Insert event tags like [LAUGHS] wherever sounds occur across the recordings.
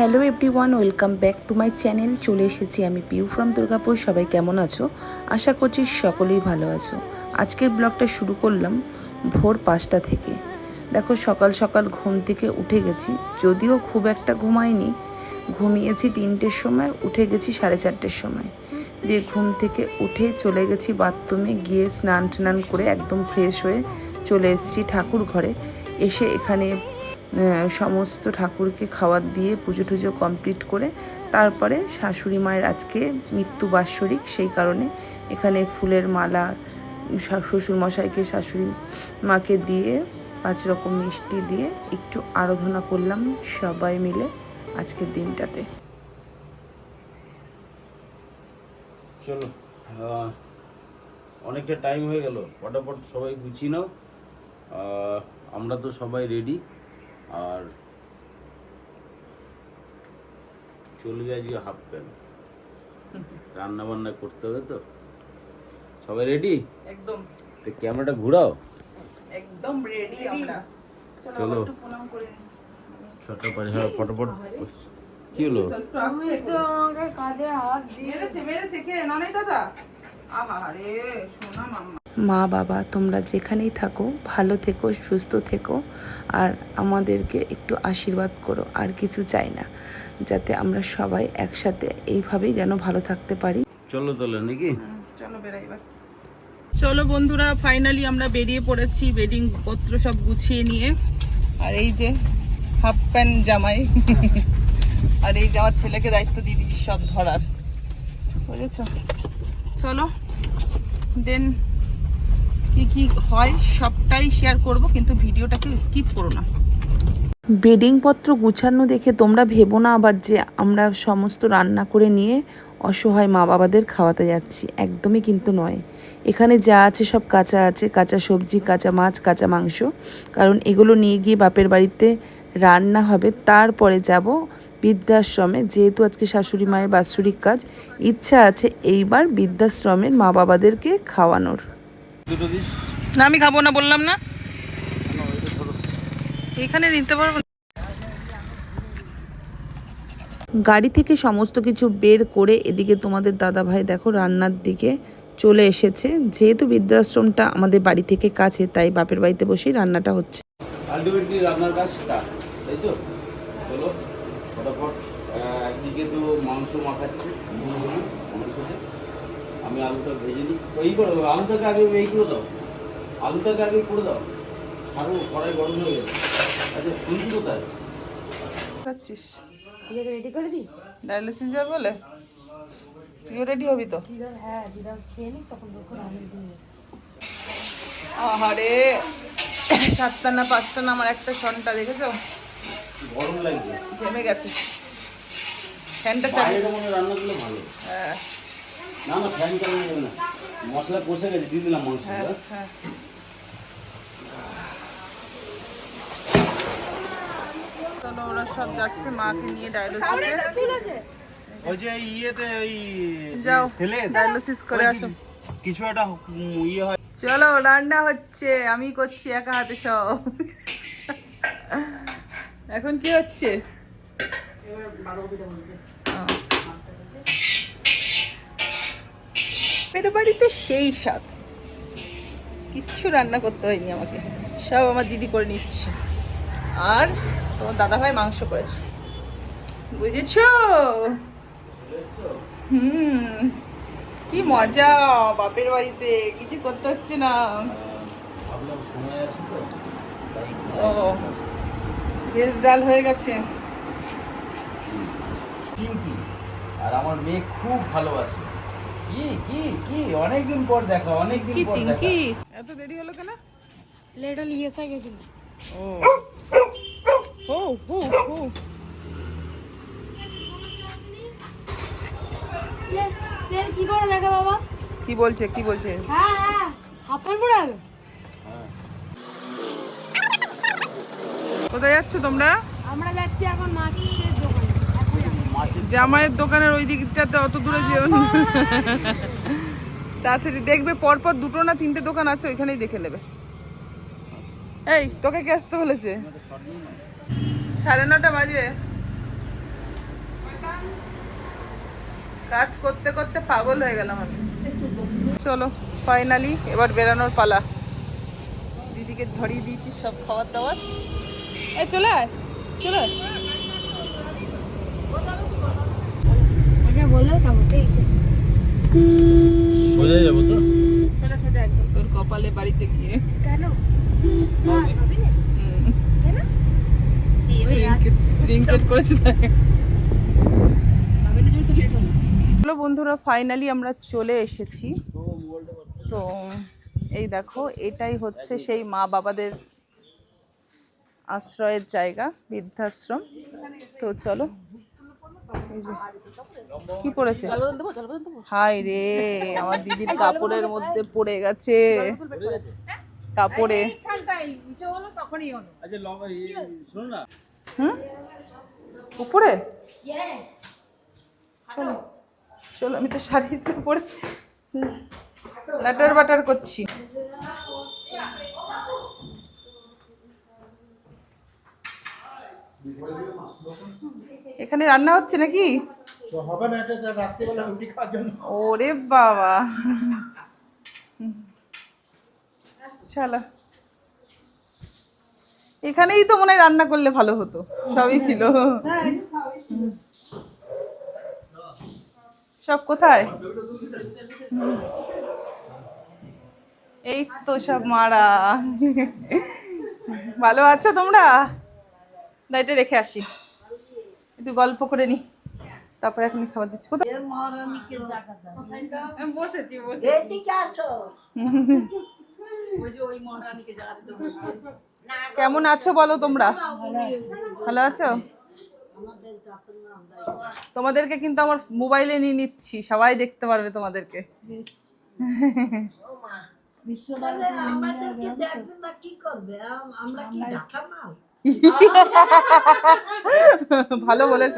Hello everyone welcome back to my channel. চলে এসেছি আমি পিউ ফ্রম দুর্গাপুর। সবাই কেমন আছো? আশা করছি সকলেই ভালো আছো। আজকের ব্লগটা শুরু করলাম ভোর পাঁচটা থেকে। দেখো, সকাল সকাল ঘুম থেকে উঠে গেছি। যদিও খুব একটা ঘুমাইনি। ঘুমিয়েছি তিনটের সময়, উঠে গেছি সাড়ে চারটের সময়। দিয়ে ঘুম থেকে উঠে চলে গেছি বাথরুমে, গিয়ে স্নান টান করে একদম ফ্রেশ হয়ে চলে এসেছি ঠাকুর ঘরে। এসে এখানে সমস্ত ঠাকুরকে খাবার দিয়ে পুজো টুজো কমপ্লিট করে তারপরে শাশুড়ি মায়ের আজকে মৃত্যু বাৎসরিক, সেই কারণে এখানে ফুলের মালা শ্বশুরমশাইকে, শাশুড়ি মাকে দিয়ে পাঁচ রকম মিষ্টি দিয়ে একটু আরাধনা করলাম সবাই মিলে আজকের দিনটাতে। চলো অনেকটা টাইম হয়ে গেল ফটাফট সবাই গুছিয়ে নাও আমরা তো সবাই রেডি আর চলবে আজকে হাফ প্যান্ট রান্না বান্না করতে হবে তো? সবাই রেডি একদম। তো ক্যামেরাটা ঘোরাও। একদম রেডি আমরা। চলো প্রণাম করে ছটা পাঁচ হ্যাঁ ফটাফট কি হলো? কাঁধে হাত দিয়ে মেরেছে মেরেছে কে নানাই দাদা। আহারে সোনা মাম্মা। মা বাবা তোমরা যেখানেই থাকো ভালো থেকো সুস্থ থেকো আর আমাদেরকে একটু আশীর্বাদ করো আর কিছু চাই না যাতে আমরা সবাই একসাথে এইভাবেই যেন ভালো থাকতে পারি। চলো তাহলে নাকি? চলো বেরাই চলো বন্ধুরা ফাইনালি আমরা বেরিয়ে পড়েছি বেডিং পত্র সব গুছিয়ে নিয়ে। আর এই যে হাফ প্যান্ট জামাই। আর এই যে আমার ছেলেকে দায়িত্ব দিয়ে দিচ্ছি সব ধরার। বুঝেছ? চলো দেন কি কি হয় সবটাই শেয়ার করব, কিন্তু ভিডিওটাকে স্কিপ করো না। বেডিংপত্র গুছানো দেখে তোমরা ভেবো না আবার যে আমরা সমস্ত রান্না করে নিয়ে অসহায় মা বাবাদের খাওয়াতে যাচ্ছি। একদমই কিন্তু নয়। এখানে যা আছে সব কাঁচা আছে, কাঁচা সবজি, কাঁচা মাছ, কাঁচা মাংস। কারণ এগুলো নিয়ে গিয়ে বাপের বাড়িতে রান্না হবে, তারপরে যাব বৃদ্ধাশ্রমে। যেহেতু আজকে শাশুড়ি মায়ের বাৎসরিক কাজ, ইচ্ছা আছে এইবার বৃদ্ধাশ্রমের মা বাবাদেরকে খাওয়ানোর। দুটো দিস না আমি খাব না বললাম না। এখানে নিতে পারব গাড়ি থেকে সমস্ত কিছু বের করে এদিকে তোমাদের দাদা ভাই দেখো রান্নার দিকে চলে এসেছে। যেহেতু বৃদ্ধাশ্রমটা আমাদের বাড়ি থেকে কাছে তাই বাপের বাড়িতে বসেই রান্নাটা হচ্ছে। আলটিমেটলি রান্নার কাজ তাই তো? চলো ফটাফট একদিকে তো মাংস মাখাচ্ছি। আমি আলুটা ভেজে নিই। এই করো আলুটাকে আগে এই করে দাও। আলুটাকে আগে করে দাও। আরও কড়াই গরম হয়ে গেছে। আচ্ছা ফুলকি কোথায়? খাচ্ছিস। রেডি করে দিই? ডায়ালিসিস যাবে বলে? তুইও রেডি হবি তো? হ্যাঁ খেয়ে নিক তখন আহারে সাতটা না পাঁচটা না আমার একটা সনটা দেখেছ? গরম লাগছে। জমে গেছে। ফ্যানটা চালিয়ে রান্নাগুলো ভালো। হ্যাঁ। না না ফ্যান চালানো যাবে না। মশলা কষে গেছে দিয়ে দিলাম মাংসটা হ্যাঁ চলো ওরা সব যাচ্ছে মাকে নিয়ে ডায়ালিসিসে ওই যে ইয়েতে ওই যাও ছেলে? ডায়ালিসিস করে আসো। কিছু একটা ইয়ে হয়। চলো রান্না হচ্ছে আমি করছি একা হাতে সব। এখন কি হচ্ছে? পেটে বাড়িতে সেই স্বাদ। কিচ্ছু রান্না করতে হয়নি আমাকে। সব আমার দিদি করে নিচ্ছে। আর তোমার দাদা ভাই মাংস করেছে। বুঝেছ? হুম, কি মজা বাপের বাড়িতে। কিছু করতে হচ্ছে না। ও, ভেজ ডাল হয়ে গেছে। আর আমার মেয়ে খুব ভালোবাসে। কি কি কি? অনেকদিন পর দেখা অনেকদিন কি পর দেখা। এত দেরি হলো কেন? লেটা ও। ও কি করে দেখে বাবা? কি বলছে কি বলছে? হ্যাঁ হ্যাঁ কোথায় যাচ্ছ তোমরা? আমরা যাচ্ছি এখন যাব। জামাইয়ের দোকানের ওই দিকটাতে অত দূরে যেও না। তাড়াতাড়ি দেখবে, পরপর দুটো না তিনটে দোকান আছে, ওইখানেই দেখে নেবে। এই, তোকে কে আসতে বলেছে? সাড়ে নটা বাজে। কাজ করতে করতে পাগল হয়ে গেলাম আমি। চলো ফাইনালি এবার বেরানোর পালা। দিদিকে ধরিয়ে দিয়েছি সব খাবার দাবার এ চলে আয় চলে আয়। এটা বলল তো সোজা যাব তো? সোজা সোজা একদম। তোর কপালে বাড়িতে গিয়ে। কেন? হলো। হ্যালো বন্ধুরা ফাইনালি আমরা চলে এসেছি। তো এই দেখো এটাই হচ্ছে সেই মা বাবাদের আশ্রয়ের জায়গা বৃদ্ধাশ্রম। তো চলো কি পড়েছে? হাই রে আমার দিদির কাপড়ের মধ্যে পড়ে গেছে। কাপড়ে। আচ্ছা না। হুম? উপরে? চলো চলো আমি তো শাড়িতে পরে লাটার বাটার করছি। এখানে রান্না হচ্ছে নাকি? হবে না এটা রাত্রিবেলা রুটি খাওয়ার জন্য। ওরে বাবা। চলো এখানেই তো মনে হয় রান্না করলে ভালো হতো। সবই ছিল। সব কোথায়? এই তো সব মারা। ভালো আছো তোমরা? দাইটা রেখে আসি। একটু গল্প করে নি। তারপরে এখন খাবার দিচ্ছি। কোথায়? বসেছি কেমন আছো বলো তোমরা? ভালো আছো? তোমাদেরকে কিন্তু আমার মোবাইলে নিয়ে নিচ্ছি। সবাই দেখতে পারবে তোমাদেরকে। [LAUGHS] আমাদেরকে দেখবে না কি করবে? আমরা কি ঢাকা [LAUGHS] ভালো বলেছ।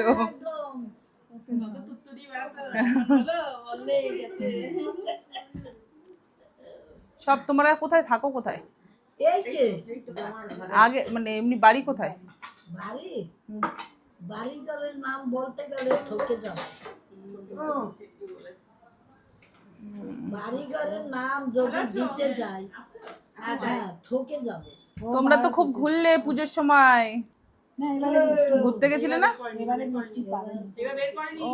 সব তোমরা কোথায়? থাকো কোথায়? আগে মানে এমনি বাড়ি কোথায়? বাড়ি? বাড়ি গেলে নাম বলতে গেলে ঠকে যাবে বাড়ি ঘরের নাম যদি দিতে যাই হ্যাঁ ঠকে যাবে। তোমরা তো খুব ঘুরলে পুজোর সময়। ঘুরতে গেছিলে না? ও।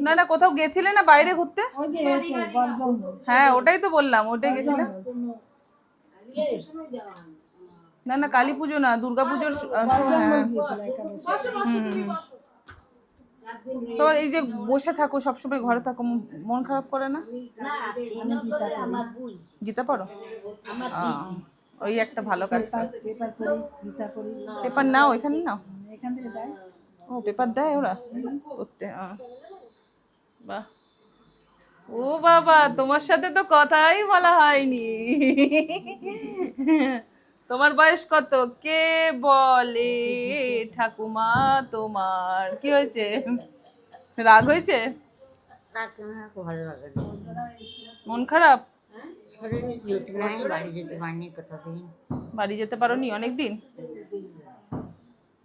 না না কোথাও গেছিলে না বাইরে ঘুরতে? হ্যাঁ ওটাই তো বললাম ওটাই গেছিলে? না না কালী পুজো না দুর্গা পুজোর সময় হ্যাঁ হুম, হুম, হুম। তো এই যে বসে থাকো সবসময় ঘরে থাকো মন খারাপ করে না? গীতা পড়ো? ওই একটা ভালো কাজ পেপার নাও এখানে নাও। ও পেপার দেয় ওরা? করতে। বাহ। ও বাবা তোমার সাথে তো কথাই বলা হয়নি। তোমার বয়স কত? কে বলে ঠাকুমা তোমার? কি হয়েছে? রাগ হয়েছে? মন খারাপ? বাড়ি যেতে পারিনি কোথাও দিন যেতে পারো নি অনেকদিন?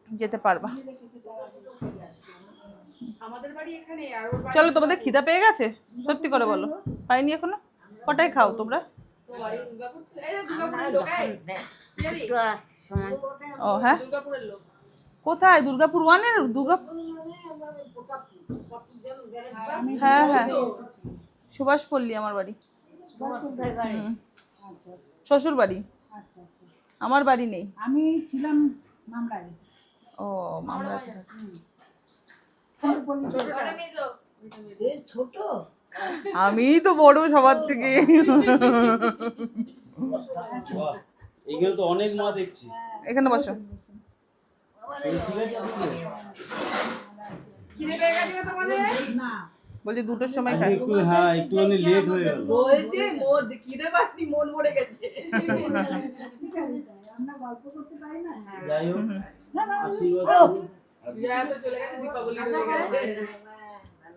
যেতে পারবা। চলো তোমাদের খিদা পেয়ে গেছে? সত্যি করে বলো। পাইনি এখনও? কটায় খাও তোমরা? ও হ্যাঁ? কোথায়? দুর্গাপুর ওয়ানের দুর্গাপুর হ্যাঁ হ্যাঁ। সুভাষ পল্লী আমার বাড়ি। হুম। শ্বশুর বাড়ি। আমার বাড়ি নেই। আমি ছিলাম মামলায়। ও মামলা ছোট। আমি তো বড় সবার থেকে। বাহ, তো অনেক মা দেখছি। এখানে বসো। বলছি দুটোর সময় খাই। একটু হ্যাঁ একটুখানি লেট হয়ে গেল। বলছে খিদে পাচ্ছি মন মরে গেছে। আমরা গল্প করতে পারি না যাই হোক আশীর্বাদ করুন। বিয়ে তো চলে গেছে।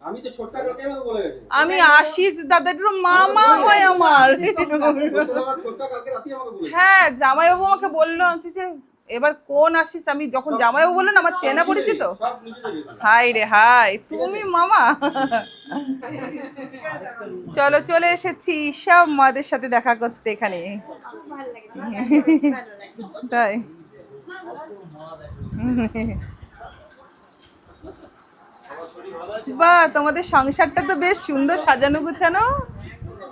আমি তো ছোটকা কাকে বলে গেছে। আমি আশিস দাদা একটু মামা হয় আমার। আমার ছোটকা কালকে রাতে আমাকে বলে হ্যাঁ জামাইবাবু আমাকে বলল যে এবার কোন আসিস? আমি যখন জামাইবাবু বললেন আমার চেনা পরিচিত? হাই রে হাই তুমি মামা? চলো চলে এসেছি সব মাদের সাথে দেখা করতে এখানে। তাই। বাহ তোমাদের সংসারটা তো বেশ সুন্দর সাজানো গুছানো।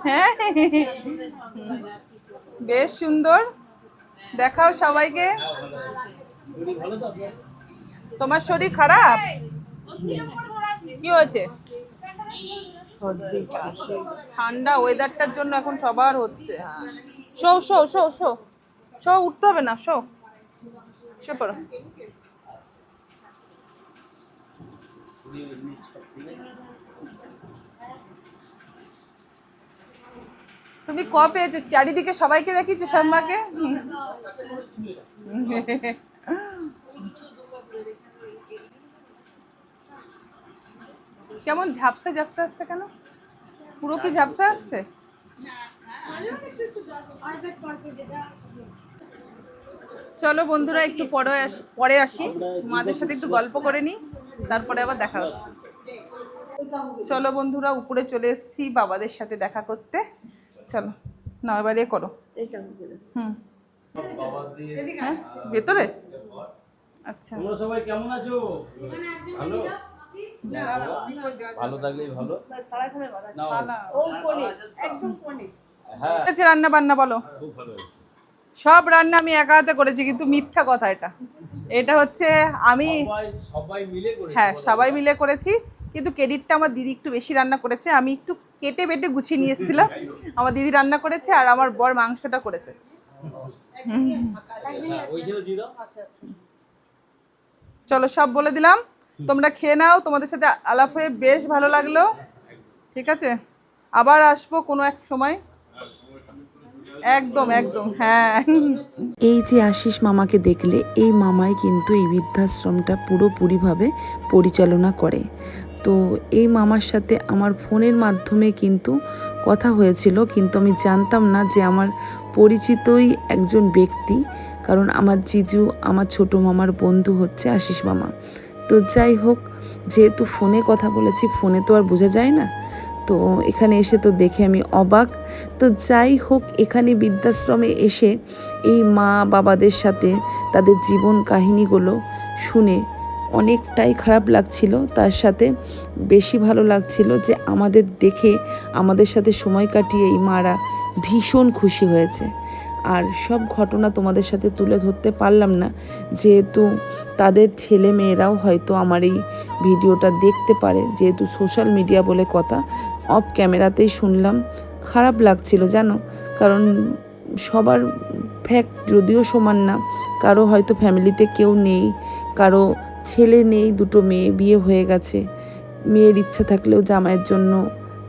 হ্যাঁ? বেশ সুন্দর। দেখাও সবাইকে। তোমার শরীর খারাপ? কি হয়েছে? ঠান্ডা ওয়েদারটার জন্য এখন সবার হচ্ছে হ্যাঁ। শো শো শো শো। শো, উঠতে হবে না, শো। শো পড়ো। তুমি ক পেয়েছ চারিদিকে সবাইকে দেখিছো সম্মাকে? কেমন ঝাপসা ঝাপসা আসছে কেন? পুরো কি ঝাপসা আসছে? চলো বন্ধুরা, একটু পরে পরে আসি। মাদের সাথে একটু গল্প করে নিই, তারপরে আবার দেখা হচ্ছে। চলো বন্ধুরা, উপরে চলে এসেছি, বাবাদের সাথে দেখা করতে। চলো না এবার এ করো। হুম। হ্যাঁ ভেতরে? আচ্ছা। তোমরা সবাই কেমন আছো? ভালো? ভালো থাকলেই ভালো। হ্যাঁ। রান্না বান্না বলো। সব রান্না আমি একা হাতে করেছি কিন্তু মিথ্যা কথা এটা। এটা হচ্ছে আমি সবাই সবাই মিলে হ্যাঁ সবাই মিলে করেছি কিন্তু ক্রেডিটটা আমার দিদি একটু বেশি রান্না করেছে আমি একটু কেটে বেটে গুছিয়ে নিয়ে এসেছিলাম আমার দিদি রান্না করেছে আর আমার বর মাংসটা করেছে। চলো সব বলে দিলাম। তোমরা খেয়ে নাও, তোমাদের সাথে আলাপ হয়ে বেশ ভালো লাগল। ঠিক আছে? আবার আসব কোনো এক সময়। একদম একদম হ্যাঁ। এই যে আশিস মামাকে দেখলে, এই মামাই কিন্তু এই বৃদ্ধাশ্রমটা পুরোপুরিভাবে পরিচালনা করে। তো এই মামার সাথে আমার ফোনের মাধ্যমে কিন্তু কথা হয়েছিল, কিন্তু আমি জানতাম না যে আমার পরিচিতই একজন ব্যক্তি, কারণ আমার জিজু, আমার ছোট মামার বন্ধু হচ্ছে আশিস মামা। তো যাই হোক, যেহেতু ফোনে কথা বলেছি, ফোনে তো আর বোঝা যায় না। তো এখানে এসে তো দেখে আমি অবাক। তো যাই হোক, এখানে বৃদ্ধাশ্রমে এসে এই মা বাবাদের সাথে তাদের জীবন কাহিনীগুলো শুনে অনেকটাই খারাপ লাগছিল। তার সাথে বেশি ভালো লাগছিল যে আমাদের দেখে, আমাদের সাথে সময় কাটিয়ে এই মারা ভীষণ খুশি হয়েছে। আর সব ঘটনা তোমাদের সাথে তুলে ধরতে পারলাম না। যেহেতু তাদের ছেলে মেয়েরাও হয়তো আমার এই ভিডিওটা দেখতে পারে। যেহেতু সোশ্যাল মিডিয়া বলে কথা, অফ ক্যামেরাতেই শুনলাম। খারাপ লাগছিল জানো? কারণ সবার ফ্যাক্ট যদিও সমান না, কারও হয়তো ফ্যামিলিতে কেউ নেই, কারও ছেলে নেই, দুটো মেয়ে, বিয়ে হয়ে গেছে। মেয়ের ইচ্ছা থাকলেও জামাইয়ের জন্য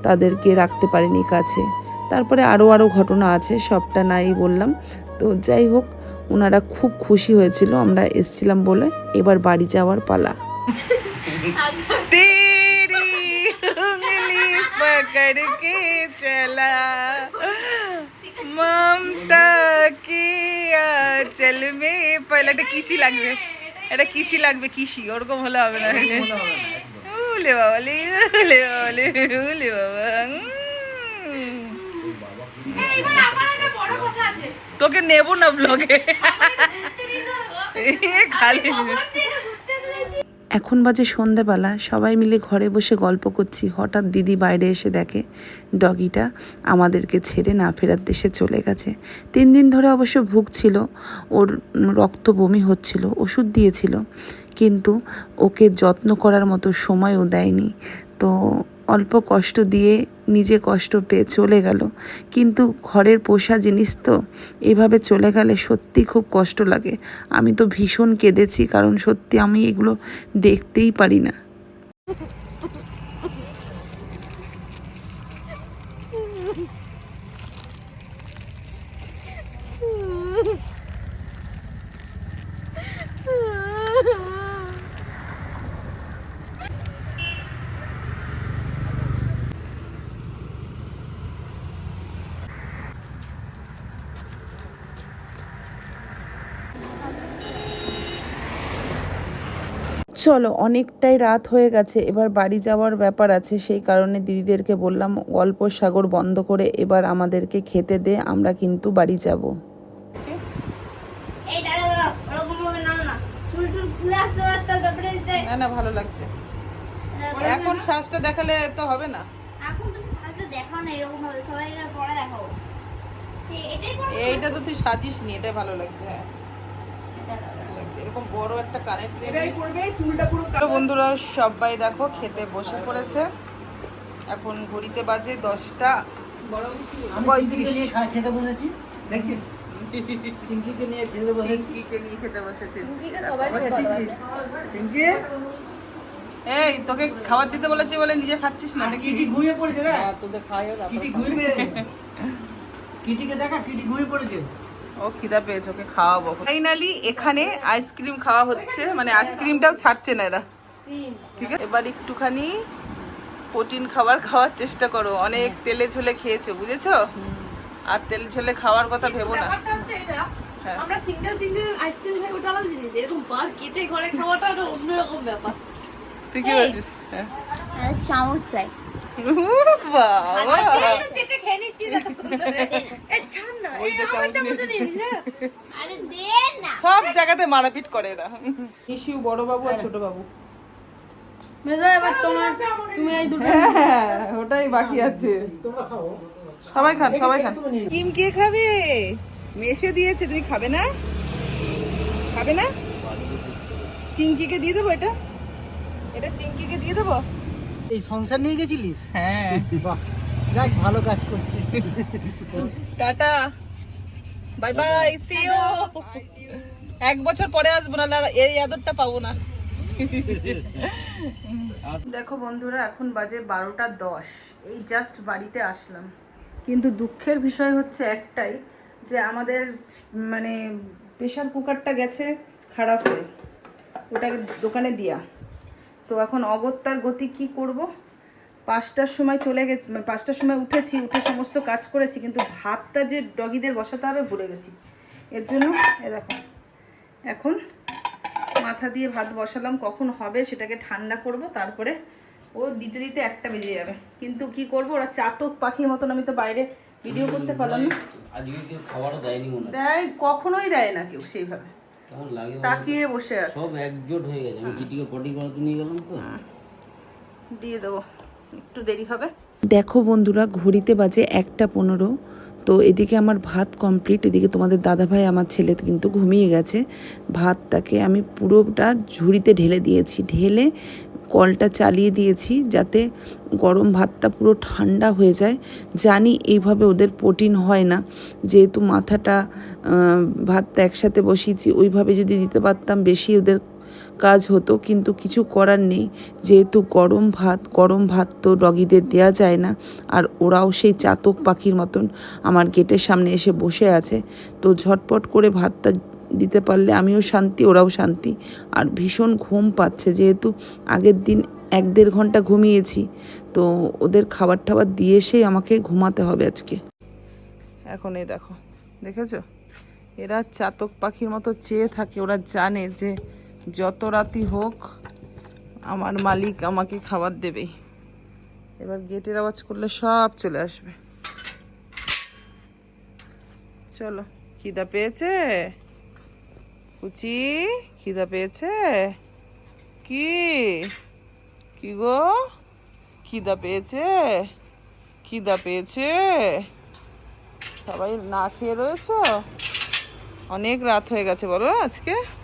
তাদেরকে রাখতে পারেনি কাছে। তারপরে আরও আরও ঘটনা আছে, সবটা নাই বললাম। তো যাই হোক ওনারা খুব খুশি হয়েছিল, আমরা এসছিলাম বলে এবার বাড়ি যাওয়ার পালা। চলবে পয়লাটা কিসি লাগবে? এটা কিসি লাগবে কিসি? ওরকম হলে হবে না। উলে বাবা লে উলে বাবা লে উলে বাবা। তোকে নেব না ব্লগে খালি। এখন বাজে সন্ধেবেলা, সবাই মিলে ঘরে বসে গল্প করছি। হঠাৎ দিদি বাইরে এসে দেখে, ডগিটা আমাদেরকে ছেড়ে না ফেরার দেশে চলে গেছে। তিন দিন ধরে অবশ্য ভুগছিল, ওর রক্ত বমি হচ্ছিল, ওষুধ দিয়েছিল, কিন্তু ওকে যত্ন করার মতো সময়ও দেয়নি। তো অল্প কষ্ট দিয়ে নিজে কষ্ট পেয়ে চলে গেল। কিন্তু ঘরের পোষা জিনিস তো, এভাবে চলে গেলে সত্যি খুব কষ্ট লাগে। আমি তো ভীষণ কেঁদেছি, কারণ সত্যি আমি এগুলো দেখতেই পারি না। চলো অনেকটাই রাত হয়ে গেছে এবার বাড়ি যাওয়ার ব্যাপার আছে সেই কারণে দিদিদেরকে বললাম গল্প সাগর বন্ধ করে এবার আমাদেরকে খেতে দে আমরা কিন্তু বাড়ি যাব। না। না না ভালো লাগছে। এখন শ্বাসটা দেখালে তো হবে না। এখন তুমি দেখাও না এরকম ভাবে। সবাই এটা পরে দেখাও। এটাই এইটা তো তুই সাজিস নি এটা ভালো লাগছে। হ্যাঁ। এরকম বড় একটা কানের এটাই পড়বে চুলটা পুরো বন্ধুরা সবাই দেখো খেতে বসে পড়েছে। এখন ঘড়িতে বাজে দশটা পঁয়ত্রিশ। খেতে বসেছি। দেখছিস? চিংকিকে নিয়ে খেতে চিংকিকে নিয়ে খেতে বসেছে। চিংকি এই তোকে খাবার দিতে বলেছি বলে নিজে খাচ্ছিস না কিটি ঘুমিয়ে পড়েছে দেখ। তোদের খাইও কিটি ঘুমিয়ে কিটিকে দেখা কিটি ঘুমিয়ে পড়েছে। ও খিদা পেয়েছে ওকে খাওয়াবো। ফাইনালি এখানে আইসক্রিম খাওয়া হচ্ছে। মানে আইসক্রিমটাও ছাড়ছে না এরা। ঠিক আছে? এবার একটুখানি প্রোটিন খাবার খাওয়ার চেষ্টা করো। অনেক তেলে ঝোলে খেয়েছো বুঝেছ? আর তেল ঝোলে খাওয়ার কথা ভেবো না। হ্যাঁ। আমরা সিঙ্গেল সিঙ্গেল আইসক্রিম খাই ওটা আলাদা জিনিস। এরকম বার কেটে ঘরে খাওয়াটা অন্যরকম ব্যাপার। তুই কি বলছিস হ্যাঁ। চামচ চাই। হ্যাঁ? আরে দে না। সব জায়গাতে মারাপিট করে এরা। ইস্যু বড় বাবু আর ছোট বাবু এবার তোমার তুমি এই দুটো হ্যাঁ ওটাই বাকি আছে। সবাই খান সবাই খান। কিম কে খাবে? মেশে দিয়েছে তুমি খাবে না? খাবে না? চিঙ্কিকে দিয়ে দেবো এটা? এটা চিঙ্কিকে দিয়ে দেবো? এই সংসার নিয়ে গেছিলিস? হ্যাঁ। বাহ যাক ভালো কাজ করছিস। Tata. Bye bye see you এক বছর পরে আসব না এই আদরটা পাবো না। দেখো বন্ধুরা এখন বাজে বারোটা দশ। এই জাস্ট বাড়িতে আসলাম। কিন্তু দুঃখের বিষয় হচ্ছে একটাই যে আমাদের মানে প্রেশার কুকারটা গেছে খারাপ হয়ে। ওটা দোকানে দিয়া। তো এখন অগত্যার গতি কি করব? পাঁচটার সময় চলে গেছি মানে পাঁচটার সময় উঠেছি উঠে সমস্ত কাজ করেছি কিন্তু ভাতটা যে ডগিদের বসাতে হবে ভুলে গেছি। এর জন্য এ দেখো এখন মাথা দিয়ে ভাত বসালাম কখন হবে সেটাকে ঠান্ডা করব তারপরে ও দিতে দিতে একটা বেজে যাবে। কিন্তু কি করব ওরা চাতক পাখির মতন আমি তো বাইরে ভিডিও করতে পারলাম না। দেয় কখনোই দেয় না কেউ সেইভাবে। কেমন লাগে তাকিয়ে বসে আছে। সব একজোট হয়ে গেছে। আমি কিটিকে পটি করাতে নিয়ে গেলাম তো। দিয়ে দেবো। একটু দেরি হবে। দেখো বন্ধুরা ঘড়িতে বাজে একটা পনেরো। তো এদিকে আমার ভাত কমপ্লিট এদিকে তোমাদের দাদাভাই আমার ছেলে কিন্তু ঘুমিয়ে গেছে। ভাতটাকে আমি পুরোটা ঝুড়িতে ঢেলে দিয়েছি। ঢেলে কলটা চালিয়ে দিয়েছি যাতে গরম ভাতটা পুরো ঠান্ডা হয়ে যায়। জানি এইভাবে ওদের প্রোটিন হয় না। যেহেতু মাথাটা ভাতটা একসাথে বসিয়েছি, ওইভাবে যদি দিতে পারতাম বেশি ওদের কাজ হতো, কিন্তু কিছু করার নেই। যেহেতু গরম ভাত গরম ভাত তো ডগিদের দেওয়া যায় না, আর ওরাও সেই চাতক পাখির মতন আমার গেটের সামনে এসে বসে আছে। তো ঝটপট করে ভাতটা দিতে পারলে আমিও শান্তি, ওরাও শান্তি। আর ভীষণ ঘুম পাচ্ছে, যেহেতু আগের দিন এক দেড় ঘণ্টা ঘুমিয়েছি, তো ওদের খাবার টাবার দিয়ে এসেই আমাকে ঘুমাতে হবে আজকে। এখন এই দেখো, দেখেছ? এরা চাতক পাখির মতো চেয়ে থাকে, ওরা জানে যে যত রাতি হোক, আমার মালিক আমাকে খাবার দেবেই। এবার গেটের আওয়াজ করলে সব চলে আসবে। চলো, খিদা পেয়েছে? কুচি, খিদা পেয়েছে? কি? কি গো? খিদা পেয়েছে? খিদা পেয়েছে? সবাই না খেয়ে রয়েছো? অনেক রাত হয়ে গেছে, বলো আজকে।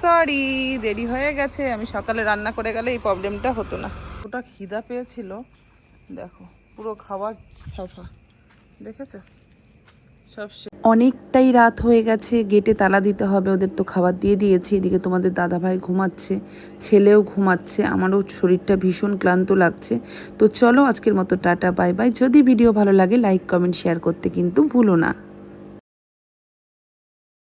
সরি, দেরি হয়ে গেছে। আমি সকালে রান্না করে গেলে এই প্রবলেমটা হতো না। ওটা খিদা পেয়েছিল। দেখো, পুরো খাবার সাফা দেখেছ? সব অনেকটাই রাত হয়ে গেছে, গেটে তালা দিতে হবে, ওদের তো খাবার দিয়ে দিয়েছি। এদিকে তোমাদের দাদাভাই ঘুমাচ্ছে, ছেলেও ঘুমাচ্ছে, আমারও শরীরটা ভীষণ ক্লান্ত লাগছে। তো চলো আজকের মতো টাটা, বাই বাই। যদি ভিডিও ভালো লাগে, লাইক, কমেন্ট, শেয়ার করতে কিন্তু ভুলো না।